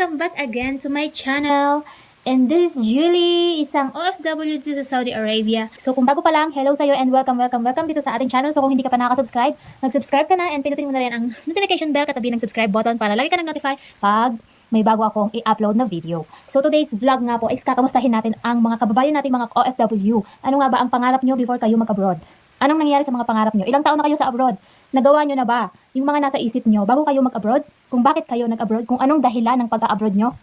Welcome back again to my channel. And this is Julie, isang OFW dito sa Saudi Arabia. So kung bago pa lang, hello sa'yo and welcome, welcome, welcome dito sa ating channel. So kung hindi ka pa nakaka-subscribe, mag-subscribe ka na and pinutin mo na rin ang notification bell katabi ng subscribe button para lagi ka nang notify pag may bago akong i-upload na video. So today's vlog nga po is kakamustahin natin ang mga kababayan natin mga OFW. Ano nga ba ang pangarap nyo before kayo mag-abroad? Anong nangyari sa mga pangarap nyo? Ilang taon na kayo sa abroad? Nagawa nyo na ba yung mga nasa isip nyo bago kayo mag-abroad? Kung bakit kayo nag-abroad? Kung anong dahilan ng pag-abroad nyo?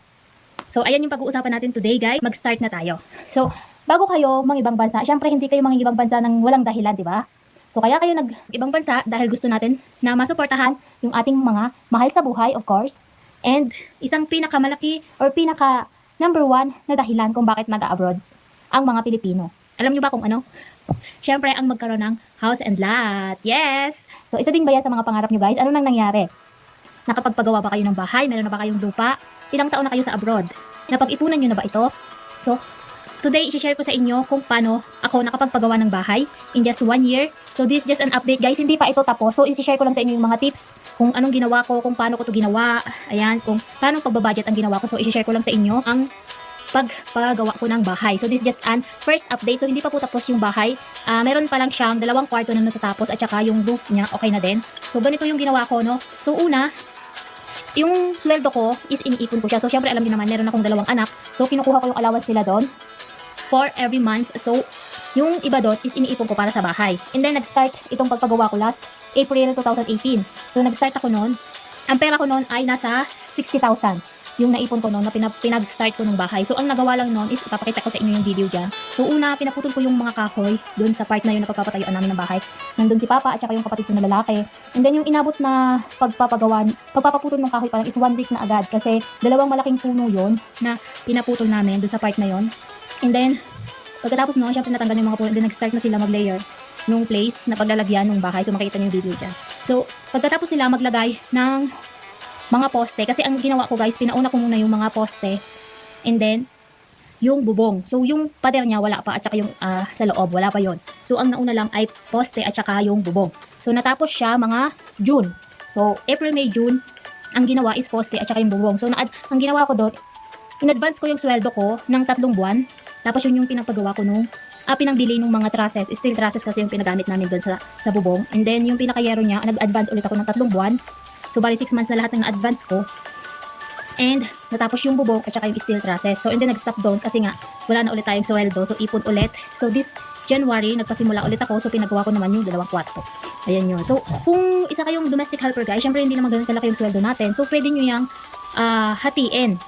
So, ayan yung pag-uusapan natin today, guys. Mag-start na tayo. So, bago kayo mang ibang bansa, syempre hindi kayo mang ibang bansa ng walang dahilan, di ba? So, kaya kayo nag-ibang bansa dahil gusto natin na masuportahan yung ating mga mahal sa buhay, of course. And isang pinakamalaki or pinaka number one na dahilan kung bakit mag-abroad ang mga Pilipino. Alam nyo ba kung ano? Syempre, ang magkaroon ng house and lot. Yes! So, isa din ba yan sa mga pangarap nyo, guys? Ano nang nangyari? Nakapagpagawa ba kayo ng bahay? Meron na ba kayong lupa? Ilang taon na kayo sa abroad? Napag-ipunan nyo na ba ito? So, today, i-share ko sa inyo kung paano ako nakapagpagawa ng bahay in just one year. So, this is just an update, guys. Hindi pa ito tapos. So, i-share ko lang sa inyo yung mga tips kung anong ginawa ko, kung paano ko to ginawa. Ayan, kung paano pagbabudget ang ginawa ko. So, i-share ko lang sa inyo ang pagpagawa ko ng bahay. So, this is just an first update. So, hindi pa po tapos yung bahay. Ah, meron pa lang siyang dalawang kwarto na natatapos at saka yung roof niya okay na din. So, ganito yung ginawa ko, no? So, una, yung sweldo ko is iniipon ko siya. So, syempre, alam niyo naman, meron akong dalawang anak. So, kinukuha ko yung allowance nila doon for every month. So, yung iba doon is iniipon ko para sa bahay. And then, nag-start itong pagpagawa ko last April 2018. So, nag-start ako noon. Ang pera ko noon ay nasa 60,000 yung naipon ko noon na pinag- pinag-start ko ng bahay. So, ang nagawa lang noon is ipapakita ko sa inyo yung video dyan. So, una, pinaputol ko yung mga kahoy doon sa part na yun na pagpapatayuan namin ng bahay. Nandun si Papa at saka yung kapatid ko na lalaki. And then, yung inabot na pagpapagawa, pagpapaputol ng kahoy parang is one week na agad kasi dalawang malaking puno yon na pinaputol namin doon sa part na yon. And then, pagkatapos noon, syempre natanggal yung mga puno. Then, nag-start na sila mag-layer nung place na paglalagyan ng bahay. So, makikita niyo yung video dyan. So, pagkatapos nila maglagay ng mga poste. Kasi ang ginawa ko guys, pinauna ko muna yung mga poste. And then, yung bubong. So, yung pader niya wala pa at saka yung ah, sa loob, wala pa yon. So, ang nauna lang ay poste at saka yung bubong. So, natapos siya mga June. So, April, May, June, ang ginawa is poste at saka yung bubong. So, na ang ginawa ko doon, in-advance ko yung sweldo ko ng tatlong buwan. Tapos yun yung pinagpagawa ko nung ah, pinangbili ng mga trusses, steel trusses kasi yung pinagamit namin doon sa, sa bubong. And then, yung pinakayero niya, nag-advance ulit ako ng tatlong buwan. So, bali 6 months na lahat ng advance ko. And, natapos yung bubong at saka yung steel trusses. So, and then nag-stop doon kasi nga, wala na ulit tayong sweldo. So, ipon ulit. So, this January, nagpasimula ulit ako. So, pinagawa ko naman yung dalawang kwarto. Ayan yun. So, kung isa kayong domestic helper guys, syempre hindi naman ganun kalaki yung sweldo natin. So, pwede nyo yung ah, hatiin.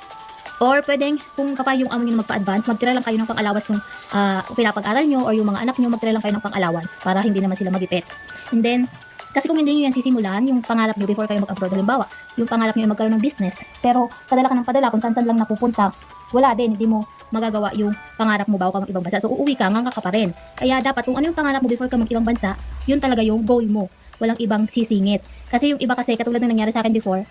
Or pwedeng, kung kapag yung amo nyo magpa-advance, magtira lang kayo ng pang-allowance ng uh, pinapag-aral nyo or yung mga anak nyo, magtira lang kayo ng pang-allowance para hindi naman sila magipit. And then, kasi kung hindi nyo yan sisimulan, yung pangarap nyo before kayo mag-abroad, halimbawa, yung pangarap nyo ay magkaroon ng business, pero padala ka ng padala kung saan-saan lang napupunta, wala din, hindi mo magagawa yung pangarap mo bago ka mag-ibang bansa. So, uuwi ka, nga ka pa rin. Kaya dapat, kung ano yung pangarap mo before ka mag-ibang bansa, yun talaga yung goal mo. Walang ibang sisingit. Kasi yung iba kasi, katulad ng nangyari sa akin before,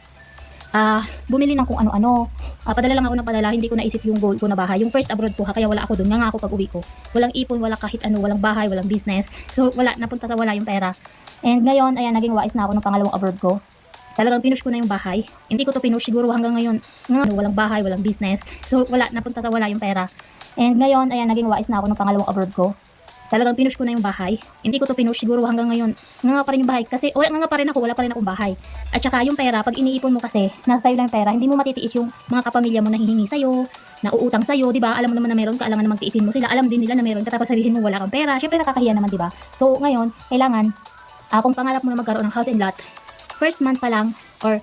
ah bumili ng kung ano-ano. Ah, padala lang ako ng padala, hindi ko naisip yung goal ko na bahay. Yung first abroad ko, ha, kaya wala ako doon. Nga nga ako pag uwi ko. Walang ipon, wala kahit ano, walang bahay, walang business. So, wala, napunta sa wala yung pera. And ngayon, ayan, naging wais na ako ng pangalawang abroad ko. Talagang pinush ko na yung bahay. Hindi ko to pinush siguro hanggang ngayon. Nga, ano, walang bahay, walang business. So, wala, napunta sa wala yung pera. And ngayon, ayan, naging wais na ako ng pangalawang abroad ko. Talagang pinush ko na yung bahay. Hindi ko to pinush siguro hanggang ngayon. Nga nga pa rin yung bahay. Kasi, o, nga nga pa rin ako, wala pa rin akong bahay. At saka yung pera, pag iniipon mo kasi, nasa sa'yo lang pera, hindi mo matitiis yung mga kapamilya mo na hihingi sa'yo, na uutang sa'yo, di ba? Alam mo naman na meron ka, alam na magtiisin mo sila. Alam din nila na meron ka, tapos sabihin mo wala kang pera. Syempre nakakahiya naman, di ba? So, ngayon, kailangan, ah, kung pangarap mo na magkaroon ng house and lot, first month pa lang, or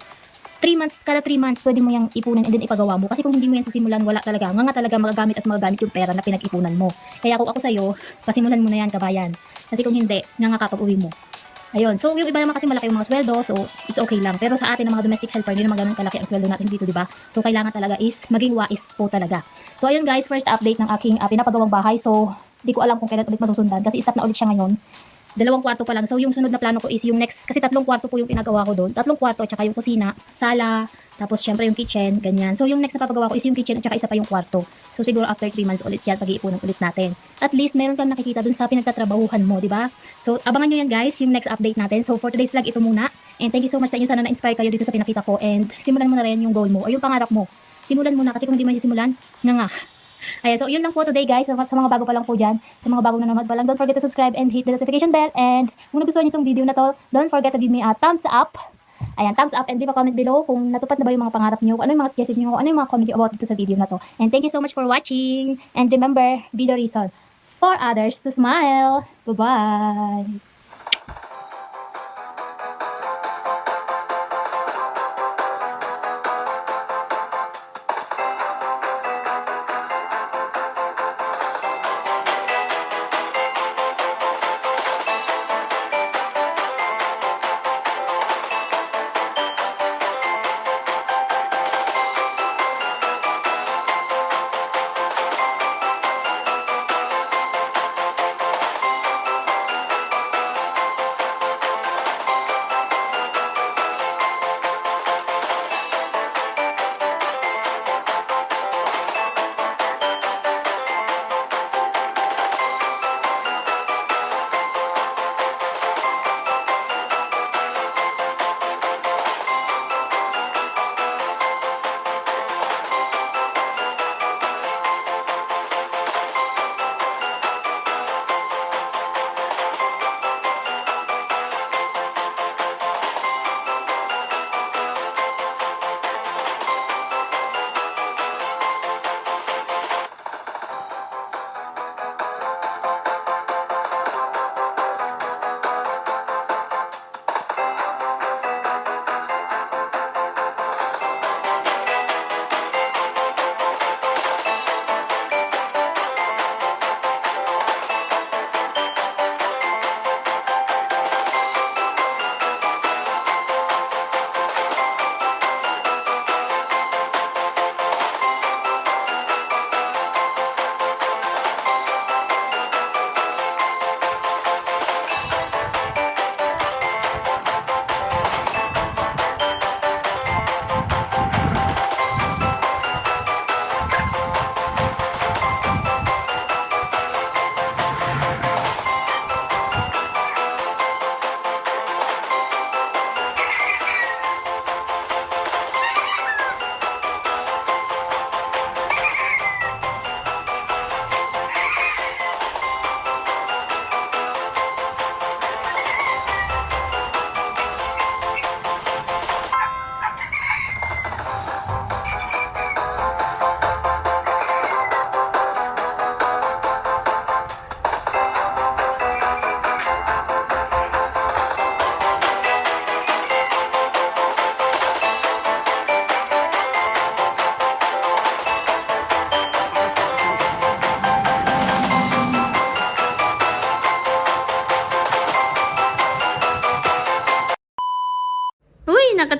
3 months, kada 3 months, pwede mo yung ipunan and then ipagawa mo. Kasi kung hindi mo yan sisimulan, wala talaga. Nga nga talaga magagamit at magagamit yung pera na pinag-ipunan mo. Kaya kung ako sa'yo, pasimulan mo na yan, kabayan. Kasi kung hindi, nga nga kapag uwi mo. Ayun. So, yung iba naman kasi malaki yung mga sweldo, so it's okay lang. Pero sa atin, ang mga domestic helper, hindi naman ganun kalaki ang sweldo natin dito, di ba? So, kailangan talaga is maging wais po talaga. So, ayun guys, first update ng aking uh, pinapagawang bahay. So, di ko alam kung kailan ulit masusundan kasi stop na ulit siya ngayon. Dalawang kwarto pa lang. So, yung sunod na plano ko is yung next, kasi tatlong kwarto po yung pinagawa ko doon. Tatlong kwarto, at saka yung kusina, sala, tapos syempre yung kitchen, ganyan. So, yung next na papagawa ko is yung kitchen at saka isa pa yung kwarto. So, siguro after 3 months ulit yan, pag-iipunan ulit natin. At least, meron kang nakikita dun sa pinagtatrabahuhan mo, di ba? So, abangan nyo yan guys, yung next update natin. So, for today's vlog, ito muna. And thank you so much sa inyo. Sana na-inspire kayo dito sa pinakita ko. And simulan mo na rin yung goal mo o yung pangarap mo simulan muna kasi kung hindi mo simulan, nga nga. Ayan, so yun lang po today guys. Sa, sa mga bago pa lang po dyan, sa mga bagong nanonood pa lang, don't forget to subscribe and hit the notification bell. And kung nagustuhan niyo itong video na to, don't forget to give me a thumbs up. Ayan, thumbs up and leave a comment below kung natupad na ba yung mga pangarap kung ano yung mga suggestions kung ano yung mga comment about dito sa video na to. And thank you so much for watching. And remember, be the reason for others to smile. Bye-bye.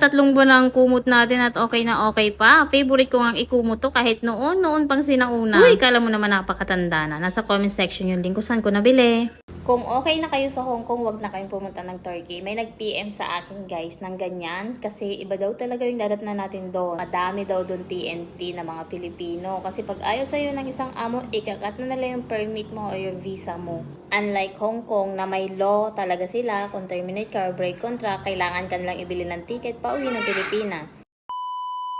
Uy, nakatatlong buwan ang kumot natin at okay na okay pa. Favorite ko ang ikumot to kahit noon, noon pang sinauna. Uy, kala mo naman napakatanda na. Nasa comment section yung link kung saan ko nabili. Kung okay na kayo sa Hong Kong, wag na kayong pumunta ng Turkey. May nag-PM sa akin guys ng ganyan kasi iba daw talaga yung dadat na natin doon. Madami daw doon TNT na mga Pilipino. Kasi pag ayaw sa'yo ng isang amo, ikakat na nila yung permit mo o yung visa mo. Unlike Hong Kong na may law talaga sila, kung terminate ka or break contract, kailangan ka nilang ibili ng ticket pa uwi ng Pilipinas.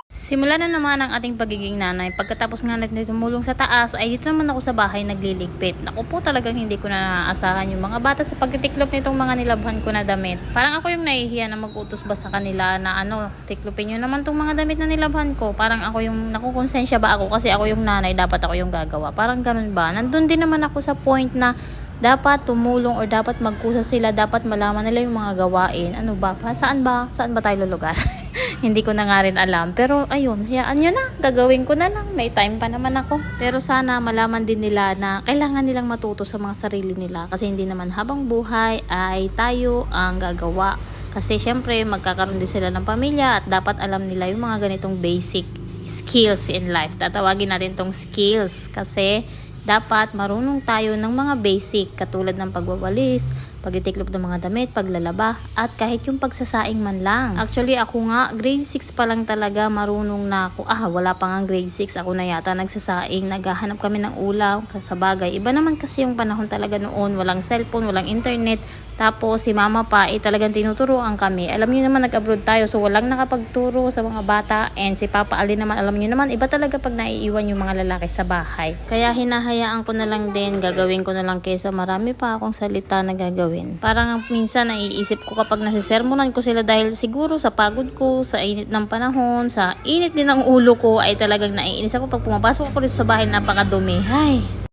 Simulan na naman ang ating pagiging nanay. Pagkatapos nga natin tumulong sa taas, ay dito naman ako sa bahay nagliligpit. Naku po talagang hindi ko na naaasahan yung mga bata sa pagtitiklop nitong mga nilabhan ko na damit. Parang ako yung nahihiya na mag-utos ba sa kanila na ano, tiklopin nyo naman tong mga damit na nilabhan ko. Parang ako yung nakukonsensya ba ako kasi ako yung nanay, dapat ako yung gagawa. Parang ganun ba? Nandun din naman ako sa point na dapat tumulong or dapat magkusa sila, dapat malaman nila yung mga gawain. Ano ba? Pa? Saan ba? Saan ba tayo lulugar? Hindi ko na nga rin alam. Pero ayun, hayaan nyo na. Gagawin ko na lang. May time pa naman ako. Pero sana malaman din nila na kailangan nilang matuto sa mga sarili nila. Kasi hindi naman habang buhay ay tayo ang gagawa. Kasi syempre magkakaroon din sila ng pamilya at dapat alam nila yung mga ganitong basic skills in life. Tatawagin natin tong skills kasi dapat marunong tayo ng mga basic katulad ng pagwawalis, pagtitiklop ng mga damit, paglalaba, at kahit yung pagsasaing man lang. Actually, ako nga, grade 6 pa lang talaga marunong na ako. Ah, wala pa nga grade 6, ako na yata nagsasaing, naghahanap kami ng ulam, sa bagay. Iba naman kasi yung panahon talaga noon, walang cellphone, walang internet, tapos si mama pa, eh talagang tinuturuan kami. Alam niyo naman, nag-abroad tayo, so walang nakapagturo sa mga bata. And si Papa Ali naman, alam niyo naman, iba talaga pag naiiwan yung mga lalaki sa bahay. Kaya hinahayaan ko na lang din, gagawin ko na lang kesa marami pa akong salita na gagawin. Parang minsan naiisip ko kapag nasisermonan ko sila dahil siguro sa pagod ko, sa init ng panahon, sa init din ng ulo ko, ay talagang naiinis ako pag pumapasok ako dito sa bahay, napakadumi. Ay, eh.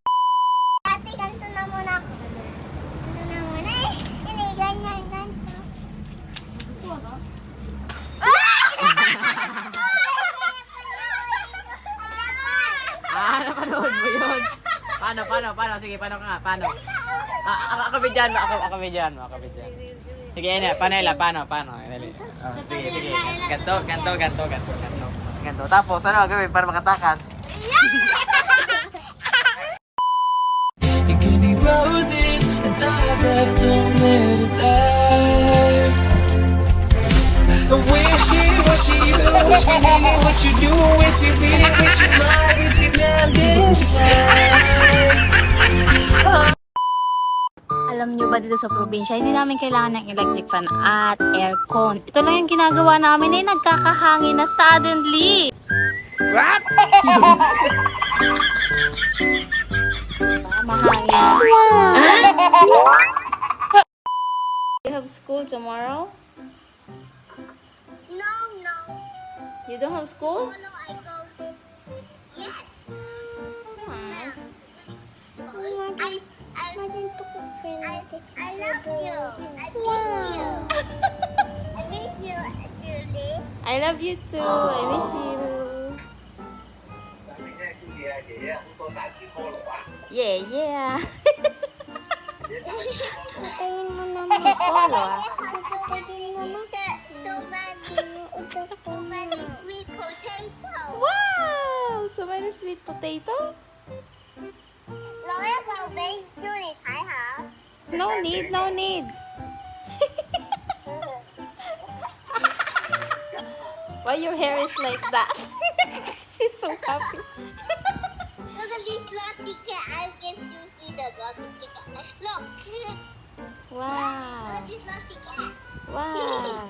Ah, napanood mo yun. Paano, paano, paano? Sige, paano ka nga? Paano? Ah, ako, bidyan mo, ako, bidyan mo, ako bidyan. Sige, Ina, paano Ella? Paano, paano? Dali. Oh, sige, sige. Ganto, ganto, ganto, ganto, ganto. Ganto. Tapos, ano gawin para makatakas? You give me roses and I left them there to die. The wishy, washy, washy, what you do, wish you really, wish you might, wish you never Alam nyo ba dito sa probinsya, hindi namin kailangan ng electric fan at aircon. Ito lang yung ginagawa namin eh, nagkakahangin na suddenly. What? Mahangin. you have school tomorrow? No, no. You don't have school? No, I go. Yes. Ah. I, I, love you. I miss you. I miss you, Julie. I love you too. I miss you. Yeah, yeah. Patayin mo naman. Polo ah. Patayin mo na. So many, so many sweet potatoes. Wow! So many sweet potato? No need, no need. Why your hair is like that? She's so happy. Look at this lucky cat. I give you see the lucky cat. Look, look Wow. at this lucky cat. Wow.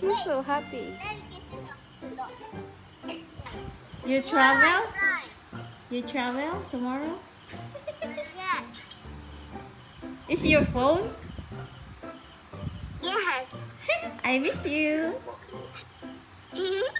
She's so happy. You travel? You travel tomorrow? Yes. Is your phone? Yes. I miss you. Mm-hmm.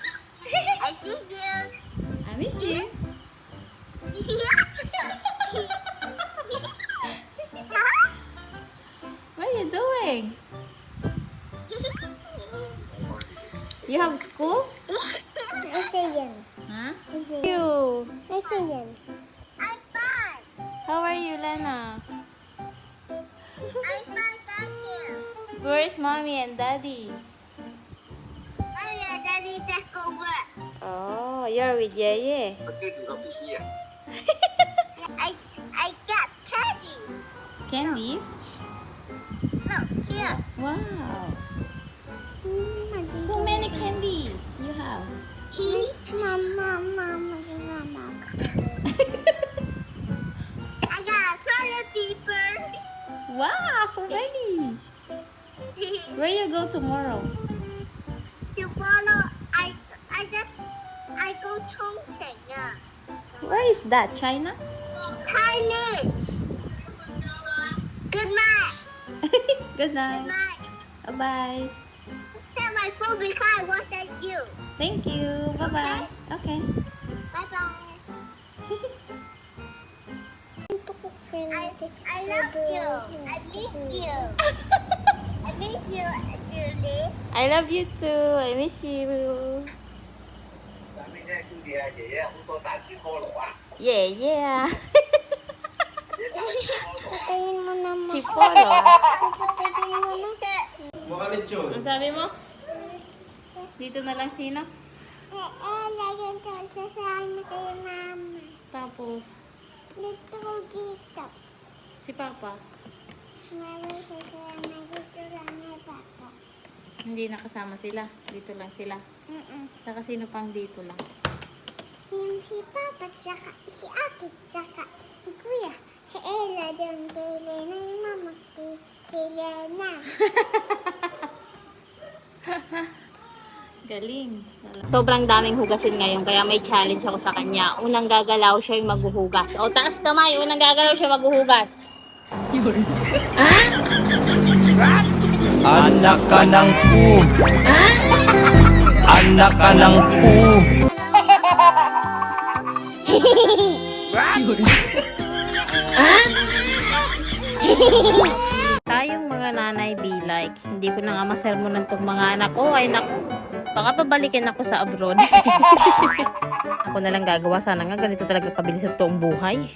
You're with Yeye. I I got candy. Candies? Look here. Wow. Mm, so many candies you have. Mama, mama, mama. I got a toilet paper. Wow, so many. Where you go tomorrow? to Where is that? China? Chinese. Good night. Good night. Good night. night. Bye-bye. Set my phone because I was at you. Thank you. Bye-bye. Okay. Bye bye. I, I love you. I miss you. I miss you, Julie. I love you too. I miss you. Yeah, yeah. Patayin mo naman. Si Polo. Patayin mo na. Ang sabi mo? Dito na lang sino? Eh, eh, lagyan ko sa saan kay mama. Tapos, Dito ko dito. Si Papa, siya sila na dito lang ni Papa. hindi nakasama sila. Dito lang sila. Mm-mm. Saka sino pang dito lang? Si, si Papa, tsaka si Ate, tsaka si Kuya. Si Ella doon kay Lena, yung mama kay, kay Lena. Galing. Sobrang daming hugasin ngayon, kaya may challenge ako sa kanya. Unang gagalaw siya yung maghuhugas. O, taas kamay. Unang gagalaw siya maghuhugas. Anak ka ng pu. Anak ka ng pu. Tayong mga nanay be like, hindi ko na nga masermonan tong mga anak ko. Ay naku, baka pabalikin ako sa abroad. ako na lang gagawa. Sana nga ganito talaga kabilis sa totoong buhay.